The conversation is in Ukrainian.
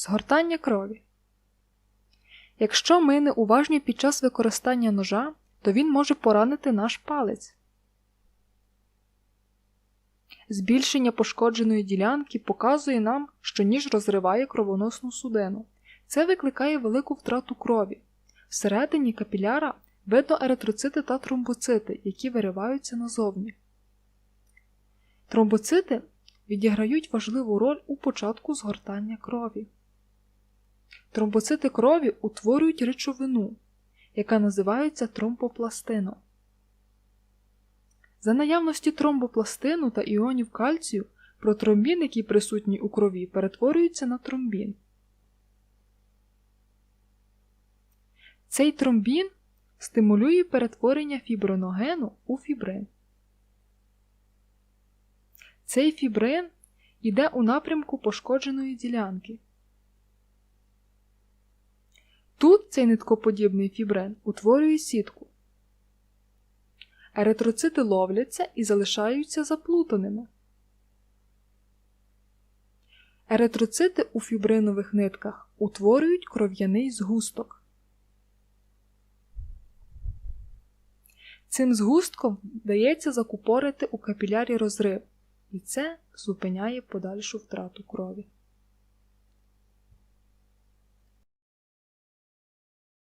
Згортання крові. Якщо ми не уважні під час використання ножа, то він може поранити наш палець. Збільшення пошкодженої ділянки показує нам, що ніж розриває кровоносну судину. Це викликає велику втрату крові. Всередині капіляра видно еритроцити та тромбоцити, які вириваються назовні. Тромбоцити відіграють важливу роль у початку згортання крові. Тромбоцити крові утворюють речовину, яка називається тромбопластином. За наявності тромбопластину та іонів кальцію протромбін, який присутній у крові, перетворюється на тромбін. Цей тромбін стимулює перетворення фібриногену у фібрин. Цей фібрин йде у напрямку пошкодженої ділянки. Тут цей ниткоподібний фібрин утворює сітку. Еритроцити ловляться і залишаються заплутаними. Еритроцити у фібринових нитках утворюють кров'яний згусток. Цим згустком вдається закупорити у капілярі розрив, і це зупиняє подальшу втрату крові.